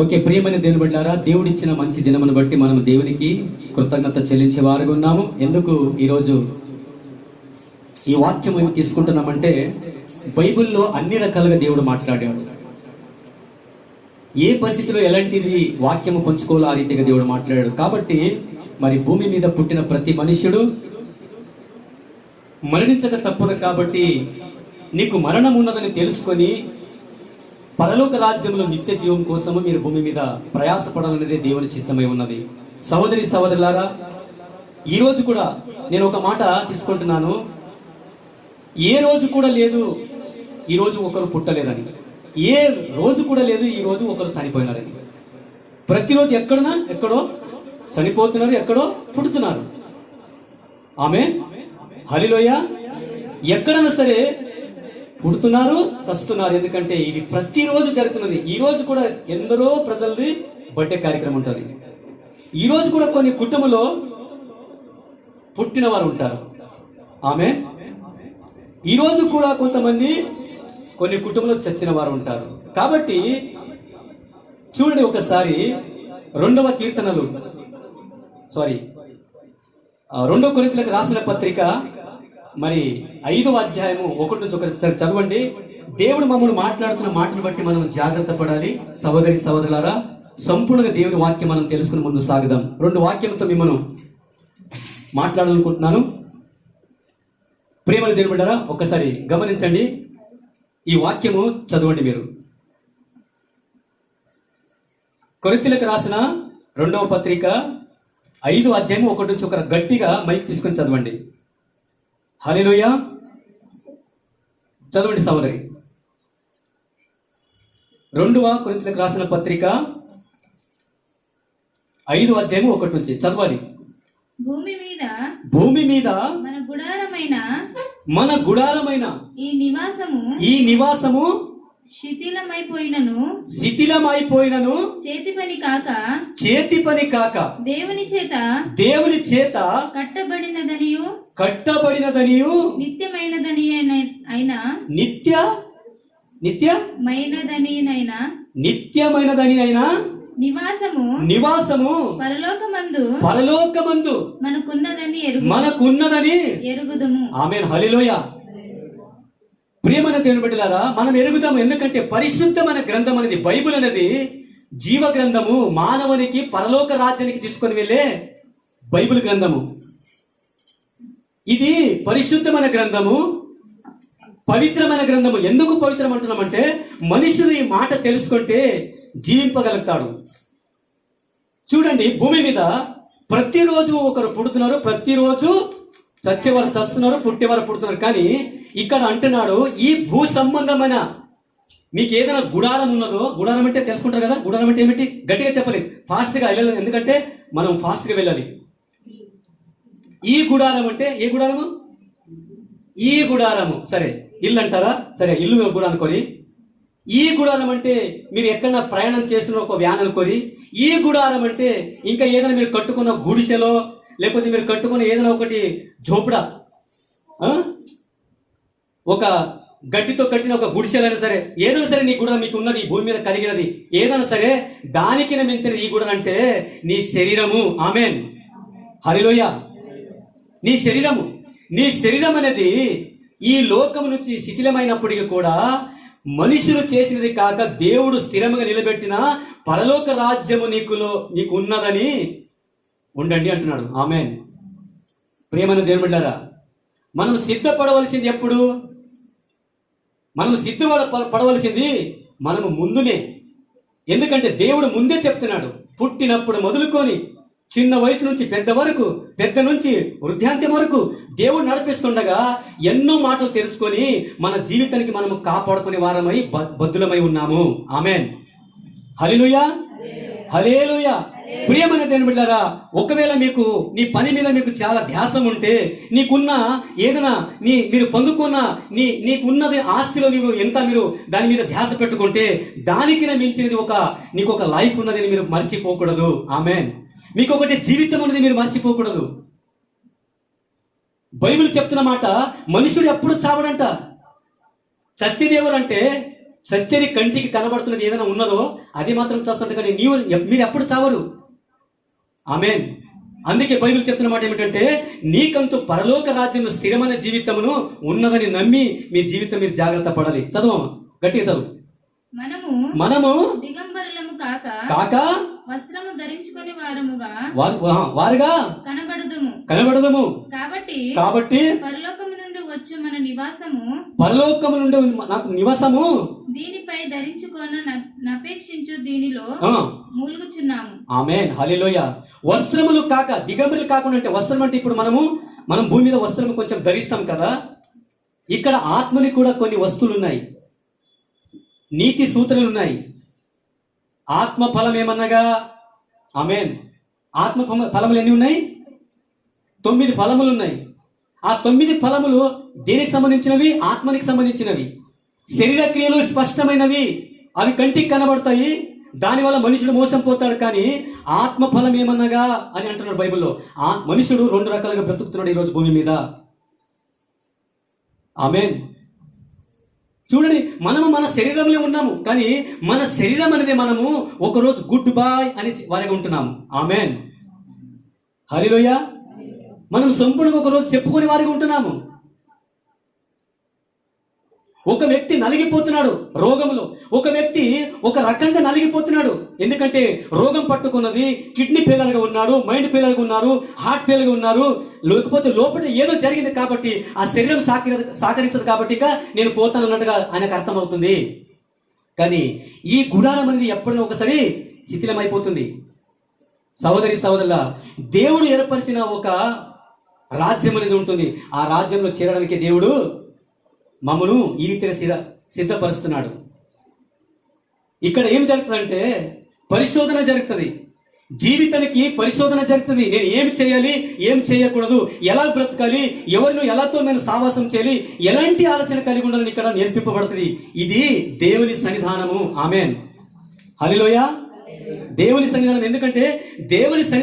Okay ప్రియమైన దేవుని బిడ్డారా దేవుడిచ్చిన మంచి దినమును బట్టి మనం దేవునికి కృతజ్ఞత చెల్లించే వారుగా ఉన్నాము. ఎందుకు ఈరోజు ఈ వాక్యం ఏమి తీసుకుంటున్నామంటే బైబిల్లో అన్ని రకాలుగా దేవుడు మాట్లాడాడు. ఏ పరిస్థితిలో ఎలాంటిది వాక్యము పంచుకోవాలో ఆ రీతిగా దేవుడు మాట్లాడాడు. కాబట్టి మరి భూమి మీద పుట్టిన ప్రతి మనుష్యుడు మరణించక తప్పదు కాబట్టి నీకు మరణం ఉన్నదని తెలుసుకొని పరలోక రాజ్యంలో నిత్య జీవం కోసము మీరు భూమి మీద ప్రయాసపడాలనేదే దేవుని చిత్తమై ఉన్నది. సహోదరి సహోదరులారా ఈరోజు కూడా నేను ఒక మాట తీసుకుంటున్నాను. ఏ రోజు కూడా లేదు ఈరోజు ఒకరు పుట్టలేదని. ఏ రోజు కూడా లేదు ఈ రోజు ఒకరు చనిపోయినారని. ప్రతిరోజు ఎక్కడనా ఎక్కడో చనిపోతున్నారు ఎక్కడో పుడుతున్నారు ఆమె హరిలోయ ఎక్కడైనా సరే పుడుతున్నారు చస్తున్నారు. ఎందుకంటే ఇది ప్రతిరోజు జరుగుతున్నది. ఈ రోజు కూడా ఎందరో ప్రజలది బర్త్డే కార్యక్రమం ఉంటుంది. ఈ రోజు కూడా కొన్ని కుటుంబంలో పుట్టిన వారు ఉంటారు. ఆమె. ఈ రోజు కూడా కొంతమంది కొన్ని కుటుంబంలో చచ్చిన వారు ఉంటారు. కాబట్టి చూడండి ఒకసారి రెండవ కీర్తనలు. సారీ. రెండవ కొరికలకు రాసిన పత్రిక మరి ఐదవ అధ్యాయము ఒకటి నుంచి ఒకసారి చదవండి. దేవుడు మమ్మల్ని మాట్లాడుతున్న మాటలు బట్టి మనం జాగ్రత్త పడాలి. సహోదరి సహోదరులారా సంపూర్ణంగా దేవుడి వాక్యం మనం తెలుసుకుని ముందు సాగుదాం. రెండు వాక్యంతో మిమ్మల్ని మాట్లాడాలనుకుంటున్నాను. ప్రేమల దేవుడారా ఒక్కసారి గమనించండి. ఈ వాక్యము చదవండి మీరు. కొరింతలకు రాసిన రెండవ పత్రిక ఐదు అధ్యాయం ఒకటి నుంచి ఒక గట్టిగా మైక్ తీసుకొని చదవండి. హలిలోయ చదవండి సోదరి. రెండవ కొరింతలకు రాసిన పత్రిక ఐదు అధ్యాయం ఒకటి నుంచి. చదవాలి. భూమి మీద భూమి మీద మన గుడారమైన మన గుడారమైన ఈ నివాసము ఈ నివాసము శిథిలమైపోయినను. శిథిలమైపోయినను. చేతి పని కాక చేతి పని కాక దేవుని చేత దేవుని చేత కట్టబడినదనియు. కట్టబడినదనియు? నిత్యమైనదని అయినా? నిత్య? నిత్య? మైనదనినైనా నిత్యమైనదని అయినా నివాసము? నివాసము? పరలోకమందు? పరలోకమందు? మనకున్నదని ఎరుగు మనకున్నదని? ఎరుగుదుము. ఆమె హలిలోయ ప్రియమైన దేవుని బిడ్డలారా మనం ఎరుగుదాము. ఎందుకంటే పరిశుద్ధమైన గ్రంథం అనేది బైబిల్ అనేది జీవ గ్రంథము మానవునికి పరలోక రాజ్యానికి తీసుకొని వెళ్ళే బైబిల్ గ్రంథము. ఇది పరిశుద్ధమైన గ్రంథము పవిత్రమైన గ్రంథము. ఎందుకు పవిత్రం అంటున్నామంటే మనుషులు ఈ మాట తెలుసుకుంటే జీవింపగలుగుతాడు. చూడండి భూమి మీద ప్రతిరోజు ఒకరు పుడుతున్నారు ప్రతిరోజు చచ్చేవారు చస్తున్నారు పుట్టేవారు పుడుతున్నారు. కానీ ఇక్కడ అంటున్నాడు ఈ భూ సంబంధమైన మీకు ఏదైనా గుడారం ఉన్నదో గుడారం అంటే తెలుసుకుంటారు కదా? గుడారం అంటే ఏమిటి? గట్టిగా చెప్పలేదు. ఫాస్ట్గా వెళ్ళాలి ఎందుకంటే మనం ఫాస్ట్గా వెళ్ళాలి. ఈ గుడారం అంటే ఏ గుడారము? ఈ గుడారము. సరే ఇల్లు అంటారా? సరే ఇల్లు కూడా అనుకొని. ఈ గుడారం అంటే మీరు ఎక్కడన్నా ప్రయాణం చేస్తున్న ఒక వ్యాన్ అనుకొని. ఈ గుడారం అంటే ఇంకా ఏదైనా మీరు కట్టుకున్న గుడిసెలో లేకపోతే మీరు కట్టుకున్న ఏదైనా ఒకటి జోపుడా ఒక గడ్డితో కట్టిన ఒక గుడిసెలైనా సరే ఏదైనా సరే నీ గుడ మీకు ఉన్నది ఈ భూమి మీద కలిగినది. ఏదైనా సరే దానికి మించిన ఈ గుడ అంటే నీ శరీరము. ఆమెన్. హరిలోయ నీ శరీరము నీ శరీరం అనేది ఈ లోకము నుంచి శిథిలమైనప్పటికీ కూడా మనుషులు చేసినది కాక దేవుడు స్థిరముగా నిలబెట్టిన పరలోక రాజ్యము నీకులో నీకు ఉన్నదని ఉండండి అంటున్నాడు. ఆమె ప్రేమను దేవుని మనం సిద్ధపడవలసింది ఎప్పుడు? మనం సిద్ధపడ పడవలసింది మనము ముందునే. ఎందుకంటే దేవుడు ముందే చెప్తున్నాడు పుట్టినప్పుడు మొదలుకొని చిన్న వయసు నుంచి పెద్ద వరకు పెద్ద నుంచి వృద్ధాంత్యం వరకు దేవుడు నడిపిస్తుండగా ఎన్నో మాటలు తెలుసుకొని మన జీవితానికి మనము కాపాడుకునే వారమై బద్దులమై ఉన్నాము. ఆమెన్. హలిలుయా హలేలుయ ప్రియమైన దేని బిడ్డారా ఒకవేళ మీకు నీ పని మీద మీకు చాలా ధ్యాసం ఉంటే నీకున్న ఏదైనా నీ మీరు పొందుకున్న నీ నీకున్నది ఆస్తిలో నీవు ఎంత మీరు దాని మీద ధ్యాస పెట్టుకుంటే దానికి మించినది ఒక నీకు ఒక లైఫ్ ఉన్నదని మీరు మర్చిపోకూడదు. ఆమెన్. మీకు ఒకటి జీవితం ఉన్నది మీరు మర్చిపోకూడదు. బైబిల్ చెప్తున్న మాట మనుషుడు ఎప్పుడు చావడంట. చచ్చేది ఎవరంటే సచ్చరి కంటికి కనబడుతున్నది ఏదైనా ఉన్నదో అది మాత్రం చేస్తుంటే కానీ నీవు మీరు ఎప్పుడు చావరు. ఆమెన్. అందుకే బైబిల్ చెప్తున్న మాట ఏమిటంటే నీకంతు పరలోక రాజ్యంలో స్థిరమైన జీవితమును ఉన్నదని నమ్మి మీ జీవితం మీరు జాగ్రత్త పడాలి. చదువు గట్టిగా చదువు. మనము మనము దిగంబరులము కాక కాక ధరించుకొని వారముగా వారుగా కనబడుదుము. కనబడదము. కాబట్టి కాబట్టి పరలోకము నుండి వచ్చు మన నివాసము పరలోకము నుండి నాకు నివసము దీనిపై ధరించుకొన నపేక్షించు దీనిలో మూలుగుచున్నాము. ఆమేన్. హల్లెలూయ. వస్త్రములు కాక దిగంబరులు కాకుండా అంటే వస్త్రం అంటే ఇప్పుడు మనము మనం భూమి మీద వస్త్రము కొంచెం ధరిస్తాం కదా? ఇక్కడ ఆత్మని కూడా కొన్ని వస్తువులు ఉన్నాయి నీతి సూత్రాలు ఉన్నాయి ఆత్మ ఫలం ఏమన్నగా ఆమెన్. ఆత్మ ఫలములు ఎన్ని ఉన్నాయి? తొమ్మిది ఫలములు ఉన్నాయి. ఆ తొమ్మిది ఫలములు దేనికి సంబంధించినవి? ఆత్మనికి సంబంధించినవి. శరీర క్రియలు స్పష్టమైనవి. అవి కంటికి కనబడతాయి. దానివల్ల మనుషుడు మోసం పోతాడు కానీ ఆత్మ ఫలం ఏమన్నగా అని అంటున్నాడు బైబిల్లో. ఆ మనుషుడు రెండు రకాలుగా బ్రతుకుతున్నాడు ఈరోజు భూమి మీద. ఆమెన్. చూడండి మనము మన శరీరంలో ఉన్నాము కానీ మన శరీరం అనేది మనము ఒకరోజు గుడ్ బాయ్ అని వారిగా ఉంటున్నాము. ఆమెన్ హరిలోయ మనం సంపూర్ణంగా ఒకరోజు చెప్పుకొని వారిగా ఉంటున్నాము. ఒక వ్యక్తి నలిగిపోతున్నాడు రోగములో ఒక వ్యక్తి ఒక రకంగా నలిగిపోతున్నాడు. ఎందుకంటే రోగం పట్టుకున్నది కిడ్నీ ఫెయిలర్గా ఉన్నాడు మైండ్ ఫెయిలర్గా ఉన్నారు హార్ట్ ఫెయిల్గా ఉన్నారు. లేకపోతే లోపల ఏదో జరిగింది కాబట్టి ఆ శరీరం సహకరి సహకరించదు కాబట్టి ఇక నేను పోతాను అన్నట్టుగా ఆయనకు అర్థమవుతుంది. కానీ ఈ గుడారం అనేది ఎప్పుడైనా ఒకసారి శిథిలమైపోతుంది. సహోదరి సహోదరుల దేవుడు ఏర్పరిచిన ఒక రాజ్యం అనేది ఉంటుంది. ఆ రాజ్యంలో చేరడానికి దేవుడు మమ్మను ఈ రీతిగా సిద్ధ సిద్ధపరుస్తున్నాడు. ఇక్కడ ఏం జరుగుతుందంటే పరిశోధన జరుగుతుంది. జీవితానికి పరిశోధన జరుగుతుంది. నేను ఏం చేయాలి ఏం చేయకూడదు ఎలా బ్రతకాలి ఎవరిని ఎలాతో నేను సావాసం చేయాలి ఎలాంటి ఆలోచన కలిగి ఉండాలని ఇక్కడ నేర్పింపబడుతుంది. ఇది దేవుని సన్నిధానము. ఆమెన్. హలిలోయ దేవుని సన్నిధానం ఎందుకంటే దేవుని సన్నిధానం